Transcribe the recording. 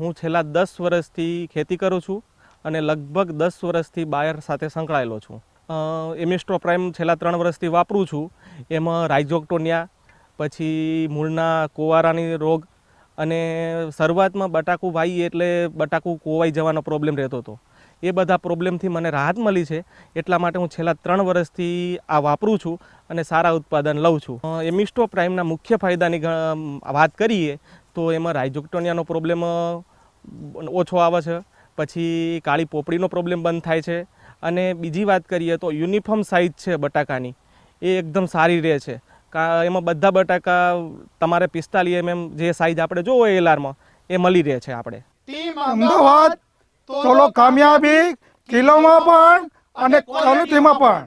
હું છેલ્લા દસ વર્ષથી ખેતી કરું છું અને લગભગ દસ વર્ષથી બાયર સાથે સંકળાયેલો છું. એમિસ્ટ્રો પ્રાઇમ છેલ્લા ત્રણ વર્ષથી વાપરું છું. એમાં રાઇઝોક્ટોનિયા, પછી મૂળના કોવારાની રોગ અને શરૂઆતમાં બટાકું વાવી એટલે બટાકું કોવાઈ જવાનો પ્રોબ્લેમ રહેતો હતો. એ બધા પ્રોબ્લેમથી મને રાહત મળી છે, એટલા માટે હું છેલ્લા ત્રણ વર્ષથી આ વાપરું છું અને સારા ઉત્પાદન લઉં છું. એમિસ્ટો પ્રાઇમના મુખ્ય ફાયદાની વાત કરીએ તો એમાં રાઇઝોક્ટોનિયાનો પ્રોબ્લેમ ઓછો આવે છે. પછી કાળી પોપડીનો પ્રોબ્લેમ બંધ થાય છે. અને બીજી વાત કરીએ તો યુનિફોર્મ સાઇઝ છે બટાકાની. એ એકદમ સારી રહે છે. એમાં બધા બટાકા તમારે પિસ્તાલીસ એમએમ જે સાઇઝ આપણે જોવો એલારમાં એ મળી રહે છે આપણે. અમદાવાદ ચલો કામયાબી કિલોમાં પણ અને ક્વોલિટીમાં પણ.